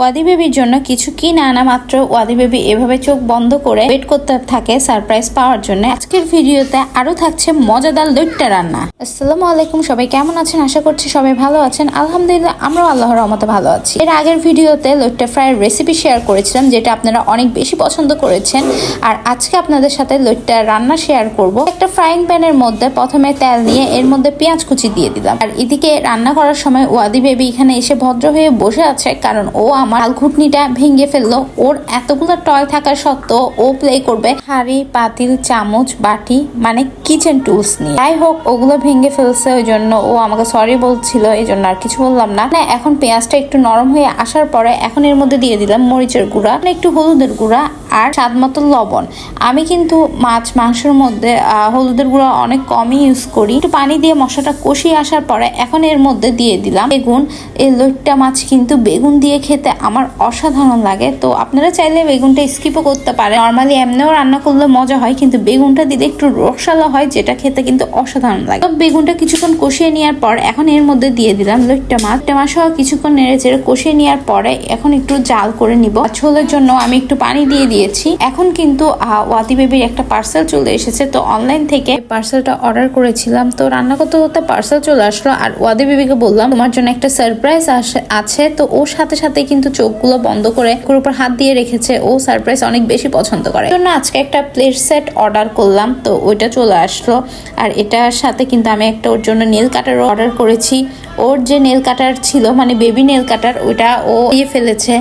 ওয়াদি বেবির জন্য কিছু কি না আনা মাত্র ওয়াদি বেবি এভাবে চোখ বন্ধ করে ওয়েট করতে থাকে সারপ্রাইজ পাওয়ার জন্য। আজকের ভিডিওতে আরও থাকছে মজাদার লইট্টা রান্না। আসসালামু আলাইকুম, সবাই কেমন আছেন? আশা করছি সবাই ভালো আছেন। আলহামদুলিল্লাহ, আমরাও আল্লাহর রহমতে ভালো আছি। এর আগের ভিডিওতে লইট্টা ফ্রাইয়ের রেসিপি শেয়ার করেছিলাম, যেটা আপনারা অনেক বেশি পছন্দ করেছেন। আর আজকে আপনাদের সাথে লইট্টা রান্না শেয়ার করব। একটা ফ্রাইং প্যানের মধ্যে প্রথমে তেল নিয়ে এর মধ্যে পেঁয়াজ কুচি দিয়ে দিলাম। আর এদিকে রান্না করার সময় ওয়াদি বেবি এখানে এসে ভদ্র হয়ে বসে আছে, কারণ ও আমার ঘুটনিটা ভেঙে ফেলল। ওর এতগুলো টয় থাকা সত্ত্বেও ও প্লে করবে। হাড়ি, পাতিল, চামচ, বাটি মানে কিচেন টুলস নিয়ে। যাই হোক, ওগুলো ভেঙে ফেলছে ওই জন্য ও আমাকে সরি বলছিল, এই জন্য আর কিছু বললাম না। না এখন পেঁয়াজটা একটু নরম হয়ে আসার পরে এখন এর মধ্যে দিয়ে দিলাম মরিচের গুঁড়া মানে একটু হলুদের গুঁড়া আর স্বাদ মতো লবণ। আমি কিন্তু মাছ, মাংসের মধ্যে হলুদের গুঁড়া অনেক কমই ইউজ করি। একটু পানি দিয়ে মশলাটা কষিয়ে আসার পরে এখন এর মধ্যে দিয়ে দিলাম বেগুন। এই লইট্টা মাছ কিন্তু বেগুন দিয়ে খেতে আমার অসাধারণ লাগে। তো আপনারা চাইলে বেগুনটা স্কিপও করতে পারেন। নর্মালি এমনিও রান্না করলে মজা হয়, কিন্তু বেগুনটা দিলে একটু রসালো হয়, যেটা খেতে কিন্তু অসাধারণ লাগে। বেগুনটা কিছুক্ষণ কষিয়ে নেওয়ার পর এখন এর মধ্যে দিয়ে দিলাম লইট্টা মাছ। লইট্টা মাছ কিছুক্ষণ নেড়ে চেড়ে কষিয়ে নেওয়ার পরে এখন একটু জাল করে নিব। ঝোলের জন্য আমি একটু পানি দিয়ে দিয়েছি। এখন কিন্তু ওয়াতি বেবির একটা পার্সেল চলে এসেছে। তো অনলাইন থেকে পার্সেলটা অর্ডার করেছিলাম। তো রান্না করতে করতে পার্সেল চলে আসলো। আর ওয়াদি বেবিকে বললাম, তোমার জন্য একটা সারপ্রাইজ আছে। তো ওর সাথে সাথে কিন্তু চোখগুলো বন্ধ করে ওর উপর হাত দিয়ে রেখেছে। ও সারপ্রাইজ অনেক বেশি পছন্দ করে। জন্য আজকে একটা প্লেট সেট অর্ডার করলাম। তো ওইটা চলে আসলো। আর এটার সাথে কিন্তু আমি একটা ওর জন্য নেল কাটারও অর্ডার করেছি। ওর যে নেল কাটার ছিল মানে বেবি নেল কাটার ওটা ও দিয়ে ফেলেছে।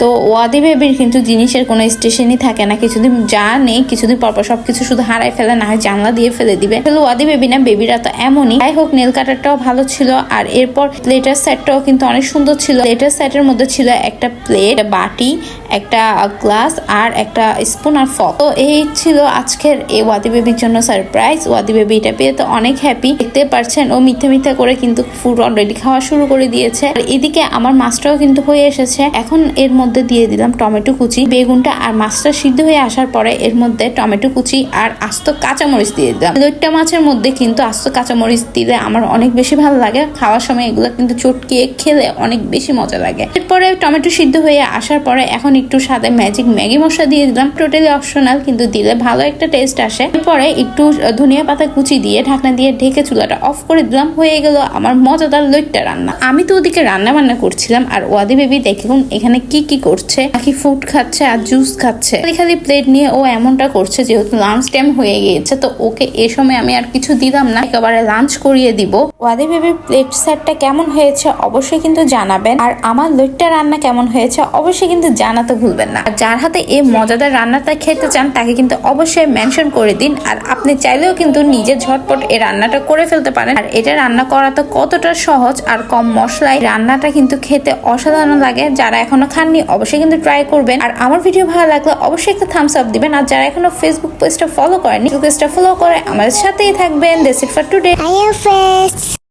তো ওয়াদি বেবির কিন্তু জিনিসের কোনো স্টেশনই থাকে না। কিছুদিন যা নেই, কিছুদিন পর পর সবকিছু শুধু হারাই ফেলে, না হয় জানলা দিয়ে ফেলে দিবে। তাহলে ওয়াদি বেবি না বেবিরা তো এমনই। যাই হোক নেল কাটারটাও ভালো ছিল। আর এরপর প্লেটার সেটটাও কিন্তু অনেক সুন্দর ছিল। প্লেটার সেটের মধ্যে ছিল একটা প্লেট বাটি, একটা গ্লাস আর একটা স্পুন আর ফক তো এই ছিল আজকের এই ওয়াদি বেবির জন্য সারপ্রাইজ ওয়াদি বেবি এটা পেয়ে তো অনেক হ্যাপি দেখতে পারছেন, ও মিথ্যে মিথ্যে করে কিন্তু ফুড অলরেডি খাওয়া শুরু করে দিয়েছে। আর এদিকে আমার মাছটাও কিন্তু হয়ে এসেছে। এখন এর মধ্যে দিয়ে দিলাম টমেটো কুচি, বেগুনটা আর মাছটা সিদ্ধ হয়ে আসার পরে এর মধ্যে টমেটো কুচি আর আস্ত কাঁচামরিচ দিয়ে দিলাম। লইট্টা মাছের মধ্যে কিন্তু আস্ত কাঁচামরিচ দিলে আমার অনেক বেশি ভালো লাগে। খাওয়ার সময় এগুলো কিন্তু চটকিয়ে খেলে অনেক বেশি মজা লাগে। এরপরে টমেটো সিদ্ধ হয়ে আসার পরে এখন একটু সাদা ম্যাজিক ম্যাগি মশলা দিয়ে দিলাম। টোটালি অপশনাল কিন্তু দিলে ভালো একটা টেস্ট আসে। এরপরে একটু ধনিয়া পাতা কুচি দিয়ে ঢাকনা দিয়ে ঢেকে চুলাটা অফ করে দিলাম। হয়ে গেল আমার মজাদার লইট্টা রান্না। আমি তো ওদিকে রান্না বান্না করছিলাম আর ওয়াদি বেবি দেখুন এখানে কি কি করছে? নাকি ফুড খাচ্ছে আর জুস খাচ্ছে? খালি খালি প্লেট নিয়ে ও এমনটা করছে যেহেতু লাঞ্চ টাইম হয়ে গিয়েছে, তো ওকে এ সময় আমি আর কিছু দিলাম না। একেবারে লাঞ্চ করিয়ে দিব। ওয়াদি বেবির প্লেট সেটটা কেমন হয়েছে অবশ্যই কিন্তু জানাবেন। আর আমার লইট্টা রান্না কেমন হয়েছে অবশ্যই কিন্তু জানাতে ভুলবেন না। আর যার হাতে এই মজাদার রান্নাটা খেতে চান, তাকে কিন্তু অবশ্যই মেনশন করে দিন। আর আপনি চাইলেও কিন্তু নিজে ঝটপট এই রান্নাটা করে ফেলতে পারেন। আর এটা রান্না করা তো কতটা সহজ আর কম মশলায় রান্নাটা কিন্তু খেতে অসাধারণ লাগে। যারা এখনও খাননি, অবশ্যই কিন্তু ট্রাই করবেন। আর আমার ভিডিও ভালো লাগলে অবশ্যই একটা থামস আপ দিবেন। আর যারা এখনও ফেসবুক পেজটা ফলো করেনি পেজটা ফলো করে আমাদের সাথেই থাকবেন। দেশ ইট ফর টুডে.